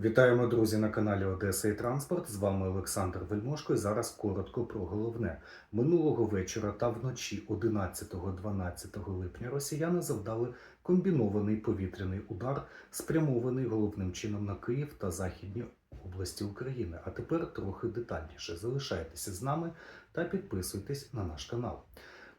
Вітаємо, друзі, на каналі Одеса і Транспорт. З вами Олександр Вельмошко. І зараз коротко про головне. Минулого вечора та вночі 11-12 липня росіяни завдали комбінований повітряний удар, спрямований головним чином на Київ та західні області України. А тепер трохи детальніше. Залишайтеся з нами та підписуйтесь на наш канал.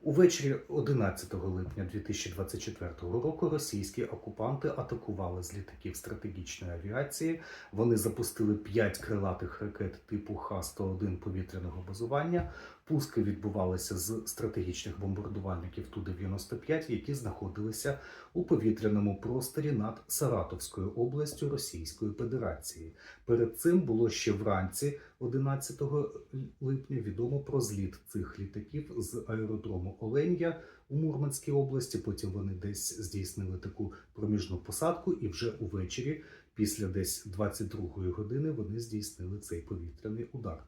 Увечері 11 липня 2024 року російські окупанти атакували з літаків стратегічної авіації. Вони запустили 5 крилатих ракет типу Х-101 повітряного базування. Пуски відбувалися з стратегічних бомбардувальників Ту-95, які знаходилися у повітряному просторі над Саратовською областю Російської Федерації. Перед цим було ще вранці 11 липня відомо про зліт цих літаків з аеродрому Оленя у Мурманській області. Потім вони десь здійснили таку проміжну посадку, і вже увечері, після десь 22-ї години, вони здійснили цей повітряний удар.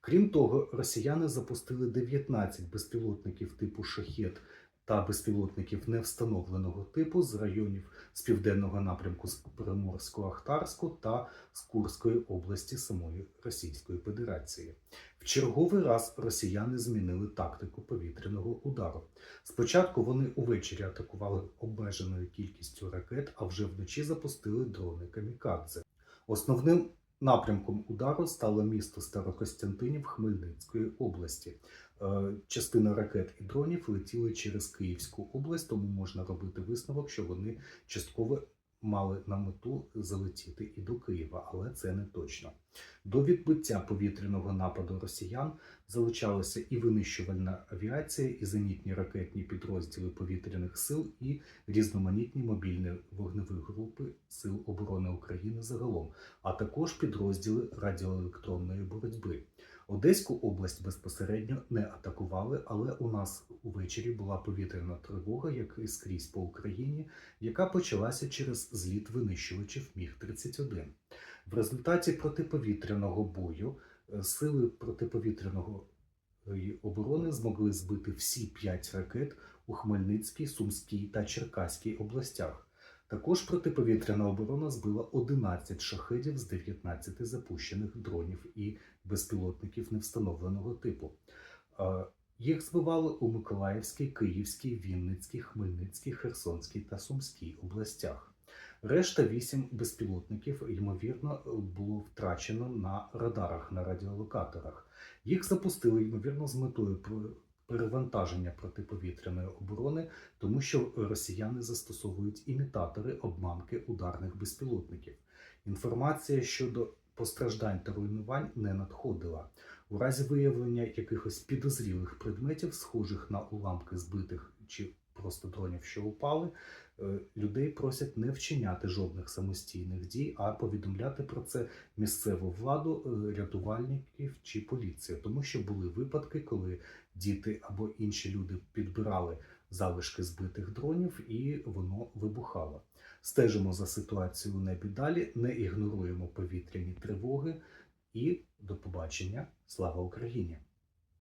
Крім того, росіяни запустили 19 безпілотників типу шахет та безпілотників невстановленого типу з районів з південного напрямку з Приморсько-Ахтарську та з Курської області самої Російської Федерації. В черговий раз росіяни змінили тактику повітряного удару. Спочатку вони увечері атакували обмеженою кількістю ракет, а вже вночі запустили дрони камікадзе. Основним напрямком удару стало місто Старокостянтинів Хмельницької області. Е, Частина ракет і дронів летіли через Київську область, тому можна робити висновок, що вони частково мали на мету залетіти і до Києва, але це не точно. До відбиття повітряного нападу росіян залучалася і винищувальна авіація, і зенітні ракетні підрозділи повітряних сил, і різноманітні мобільні вогневі групи Сил оборони України загалом, а також підрозділи радіоелектронної боротьби. Одеську область безпосередньо не атакували, але у нас увечері була повітряна тривога, як і скрізь по Україні, яка почалася через зліт винищувачів Міг-31. В результаті протиповітряного бою е, сили протиповітряного е, оборони змогли збити всі п'ять ракет у Хмельницькій, Сумській та Черкаській областях. Також протиповітряна оборона збила 11 шахедів з 19 запущених дронів і безпілотників невстановленого типу. Їх збивали у Миколаївській, Київській, Вінницькій, Хмельницькій, Херсонській та Сумській областях. Решта вісім безпілотників, ймовірно, було втрачено на радарах на радіолокаторах. Їх запустили, ймовірно, з метою перевантаження протиповітряної оборони, тому що росіяни застосовують імітатори обманки ударних безпілотників. Інформація щодо постраждань та руйнувань не надходила. У разі виявлення якихось підозрілих предметів, схожих на уламки збитих чи просто дронів, що упали, е, людей просять не вчиняти жодних самостійних дій, а повідомляти про це місцеву владу, е, рятувальників чи поліцію, тому що були випадки, коли діти або інші люди підбирали залишки збитих дронів і воно вибухало. Стежимо за ситуацією у небі далі, не ігноруємо повітряні тривоги і до побачення. Слава Україні!